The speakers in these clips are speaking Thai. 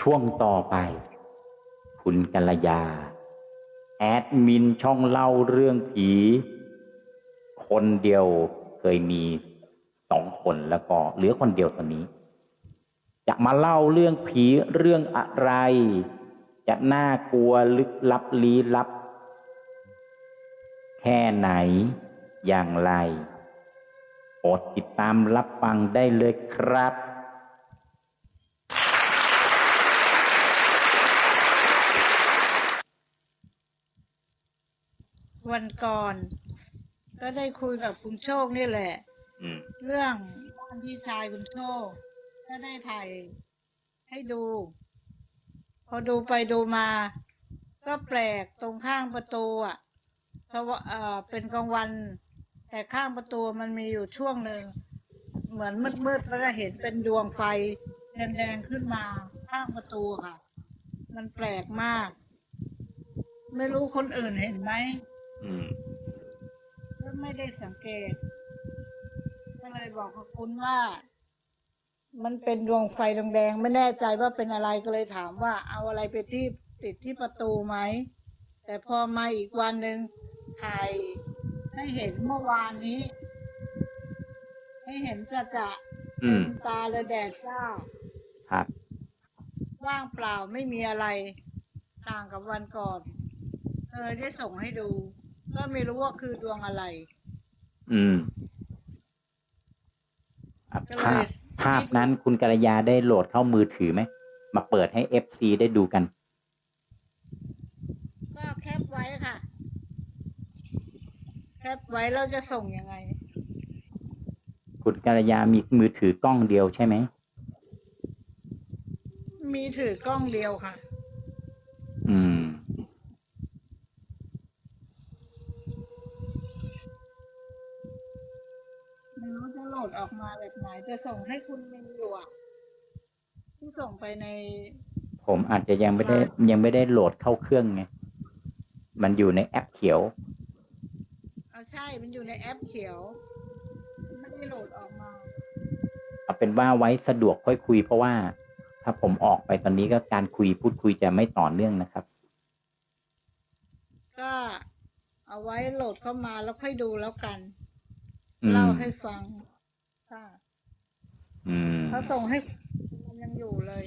ช่วงต่อไป คุณกัลยา แอดมินช่องเล่าเรื่องผี คนเดียวเคยมีสองคนแล้วก็เหลือคนเดียวตอนนี้ จะมาเล่าเรื่องผีเรื่องอะไร จะน่ากลัวลึกลับลี้ลับ แค่ไหนอย่างไรโปรดติดตามรับฟังได้เลยครับ วันก่อน ก็ได้คุยกับคุณโชคนี่แหละ อืม เรื่องบ้านพี่ชายคุณโชค ก็ได้ถ่ายให้ดู พอดูไปดูมา ก็แปลกตรงข้างประตูอะสวะเอ่อเป็นกลางวัน แต่ข้างประตูมันมีอยู่ช่วงหนึ่ง เหมือนมืดๆแล้วก็เห็นเป็นดวงไฟแดงๆขึ้นมาข้างประตูค่ะ มันแปลกมาก ไม่รู้คนอื่นเห็นไหม อืมก็ไม่ได้สังเกต ก็เลยบอกกับคุณว่า มันเป็นดวงไฟแดงๆไม่แน่ใจว่าเป็นอะไรก็เลยถามว่า เอาอะไรไปที่ติดที่ประตูไหม แต่พอมาอีกวันหนึ่งถ่ายให้เห็นเมื่อวานนี้ ให้เห็นจะจะอืม ตาเลยแดดจ้า ครับ ว่างเปล่าไม่มีอะไร ต่างกับวันก่อนเออได้ส่งให้ดู ก็ไม่รู้ว่าคือดวงอะไร อืมอะก็เลยภาพภาพนั้นคุณกัลยาได้โหลดเข้ามือถือไหม มาเปิดให้เอฟซีได้ดูกัน ก็แคปไว้ค่ะ แคปไว้เราจะส่งยังไง คุณกัลยามีมือถือกล้องเดียวใช่ไหม มีถือกล้องเดียวค่ะ จะส่งให้คุณมินอยู่อะที่ส่งไปใน ผมอาจจะยังไม่ได้ยังไม่ได้โหลดเข้าเครื่องไง มันอยู่ในแอปเขียว เอาใช่ มันอยู่ในแอปเขียว ไม่ได้โหลดออกมา เอาเป็นว่าไว้สะดวกค่อยคุย เพราะว่า ถ้าผมออกไปตอนนี้ก็การคุยพูดคุยจะไม่ต่อเนื่องนะครับ ก็เอาไว้โหลดเข้ามาแล้วค่อยดูแล้วกันอืมเล่าให้ฟังค่ะ อืมเขาส่งให้มันยังอยู่เลย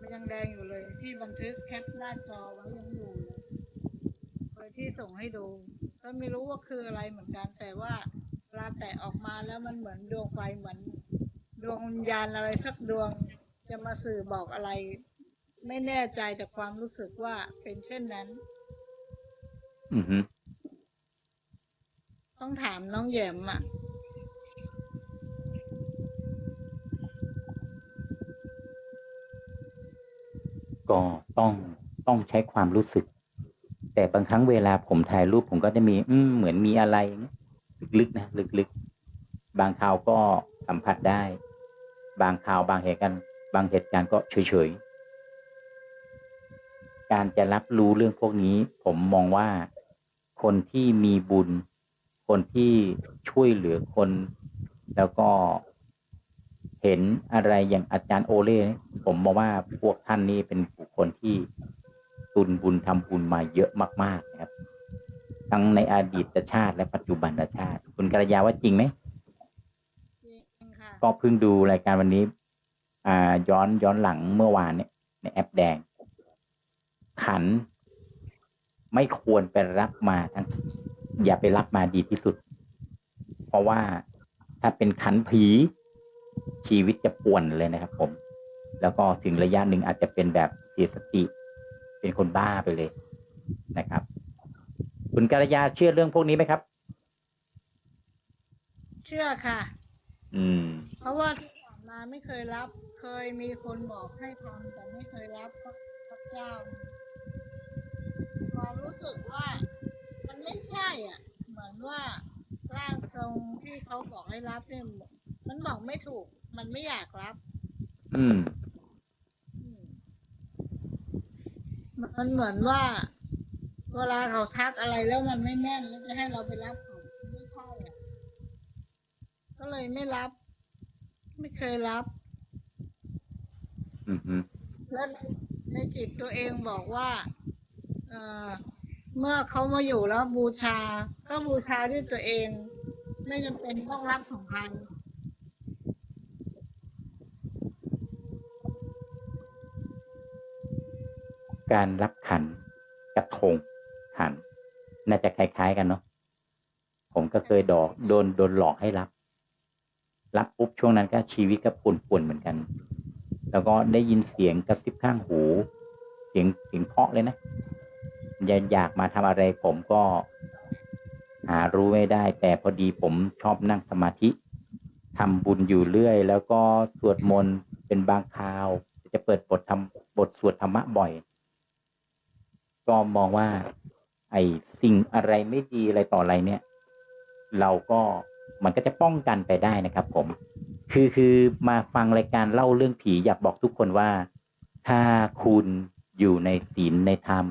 มันยังแดงอยู่เลยที่บันทึกแคปหน้าจอไว้ยังอยู่เลยเลยที่ส่งให้ดู ก็ไม่รู้ว่าคืออะไรเหมือนกัน แต่ว่าเวลาแตะออกมาแล้วมันเหมือนดวงไฟเหมือน ดวงวิญญาณอะไรสักดวง จะมาสื่อบอกอะไร ไม่แน่ใจแต่ความรู้สึกว่าเป็นเช่นนั้น อือฮึต้องถามน้องแหยมอะ ก็ต้องต้องใช้ความรู้สึก แต่บางครั้งเวลาผมถ่ายรูปผมก็จะมี อืเหมือนมีอะไรลึกๆนะลึกๆ บางคราวก็สัมผัสได้ บางคราวบางเหตุการณ์บางเหตุการณ์ก็เฉยๆ การจะรับรู้เรื่องพวกนี้ ผมมองว่าคนที่มีบุญ คนที่ช่วยเหลือคน แล้วก็เห็นอะไรอย่างอาจารย์โอเล่ผมมองว่าพวกท่านนี่เป็น คคลที่ตุนบุญทำบุญมาเยอะมากๆนะครับ ทั้งในอดีตชาติและปัจจุบันชาติ คุณกัลยาว่าจริงไหมจริงค่ะก็เพิ่งดูรายการวันนี้ อ่า ย้อนย้อนหลังเมื่อวานเนี่ยในแอปแดง ขัน ไม่ควรไปรับมาทั้ง อย่าไปรับมาดีที่สุด เพราะว่าถ้าเป็นขันผีชีวิตจะป่วนเลยนะครับผม แล้วก็ถึงระยะหนึ่งอาจจะเป็นแบบเสียสติ เป็นคนบ้าไปเลยนะครับ คุณกัลยาเชื่อเรื่องพวกนี้ไหมครับ เชื่อค่ะ อืม เพราะว่าที่ผ่านมาไม่เคยรับ เคยมีคนบอกให้ทำแต่ไม่เคยรับพระพระเจ้าความรู้สึกว่า มันไม่ใช่อะ เหมือนว่าร่างทรงที่เขาบอกให้รับเนี่ยมันบอกไม่ถูก มันไม่อยากรับ อืม อืม มันเหมือนว่า เวลาเขาทักอะไรแล้วมันไม่แม่นแล้วจะให้เราไปรับเขาไม่ใช่อะก็เลยไม่รับ ไม่เคยรับ อืมฮึแล้วในในจิตตัวเองบอกว่าเออเมื่อเขามาอยู่แล้วบูชา ก็บูชาด้วยตัวเอง ไม่จำเป็นต้องรับของใคร การรับขันกระทงขัน น่าจะคล้ายๆกันเนาะผมก็เคยดอกโดนโดนหลอกให้รับ รับปุ๊บช่วงนั้นก็ชีวิตก็ปุ่นป่นๆเหมือนกัน แล้วก็ได้ยินเสียงกระซิบข้างหู เสียงเสียงเพราะเลยนะอยากอยากมาทำอะไรผมก็หารู้ไม่ได้ แต่พอดีผมชอบนั่งสมาธิทำบุญอยู่เรื่อย แล้วก็สวดมนต์เป็นบางคราว จะเปิดบททำบทสวดธรรมะบ่อย ก็มองว่า ไอ้สิ่งอะไรไม่ดีอะไรต่ออะไรเนี่ย เราก็มันก็จะป้องกันไปได้นะครับ ผม คือคือมาฟังรายการเล่าเรื่องผีอยากบอกทุกคนว่า ถ้าคุณอยู่ในศีลในธรรม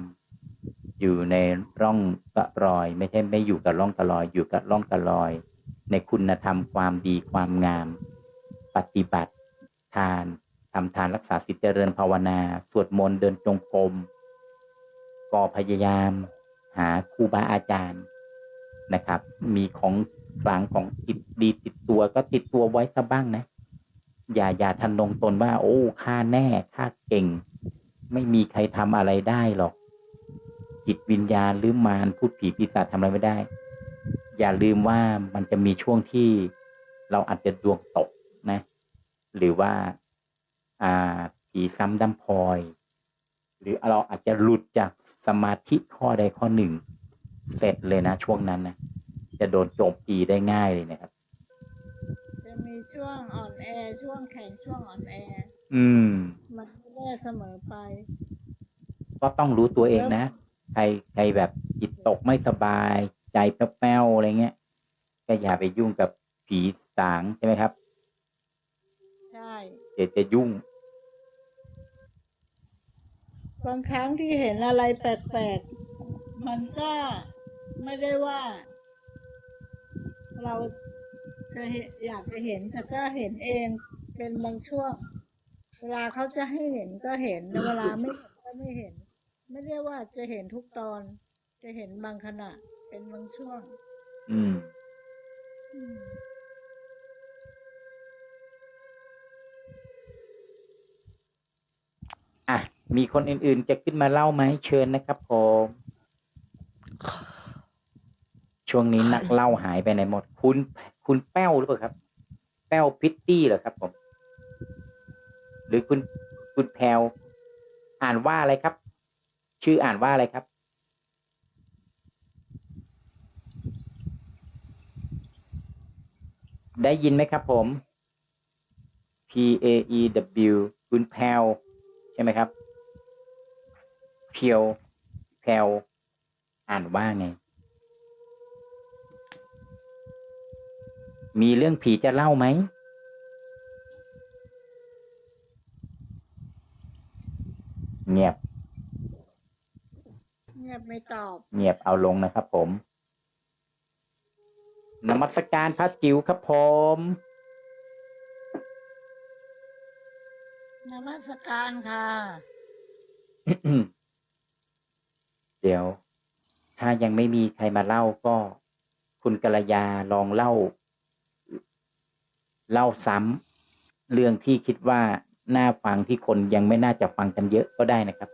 อยู่ในร่องกระรอย ไม่ใช่ไม่อยู่กับร่องกระรอย อยู่กับร่องกระรอย ในคุณธรรมความดีความงาม ปฏิบัติทานทำทานรักษาศีลเจริญภาวนา สวดมนต์เดินจงกรม ก็พยายาม หาครูบาอาจารย์นะครับ มีของกลางของติดดีติดตัวก็ติดตัวไว้ซะบ้างนะ อย่าอย่าทันลงตนว่า โอ้ข้าแน่ข้าเก่ง ไม่มีใครทำอะไรได้หรอก จิตวิญญาณหรือมารพูดผีปีศาจทำอะไรไม่ได้ อย่าลืมว่ามันจะมีช่วงที่เราอาจจะดวงตกนะ หรือว่าอ่าผีซ้ำดำพลอย หรือเราอาจจะหลุดจาก สมาธิข้อใดข้อหนึ่ง เสร็จเลยนะ ช่วงนั้นนะจะโดนโจมตีได้ง่ายเลยนะครับ จะมีช่วงอ่อนแอช่วงแข็งช่วงอ่อนแอ อืม มันไม่ได้เสมอไป ก็ต้องรู้ตัวเองนะ ใครใครแบบจิตตกไม่สบาย ใจแป้วๆอะไรเงี้ย ก็อย่าไปยุ่งกับผีสางใช่ไหมครับ ใช่ เดี๋ยวจะยุ่ง บางครั้งที่เห็นอะไรแปลกๆ มันก็ไม่ได้ว่า เราจะเห็นอยากจะเห็นแต่ก็เห็นเองเป็นบางช่วง เวลาเขาจะให้เห็นก็เห็นแต่เวลาไม่เห็นก็ไม่เห็น ไม่ได้ว่าจะเห็นทุกตอน จะเห็นบางขณะเป็นบางช่วง อืม มีคนอื่นๆ จะขึ้นมาเล่าไหมเชิญนะครับผมช่วงนี้นักเล่าหายไปไหนหมด คุณคุณแป้วหรือเปล่าครับ แป้วพิตตี้เหรอครับผมหรือคุณคุณแพลวอ่านว่าอะไรครับ ชื่ออ่านว่าอะไรครับ ได้ยินไหมครับผม P A E W คุณแพลวใช่ไหมครับ พียวแพลวอ่านว่าไง มีเรื่องผีจะเล่าไหม เงียบ เงียบไม่ตอบ เงียบเอาลงนะครับผม นมัสการพระจิ๋วครับผมนมัสการค่ะเดี๋ยว ถ้ายังไม่มีใครมาเล่าก็คุณกัลยาลองเล่า เล่าซ้ำเรื่องที่คิดว่าน่าฟังที่คนยังไม่น่าจะฟังกันเยอะก็ได้นะครับ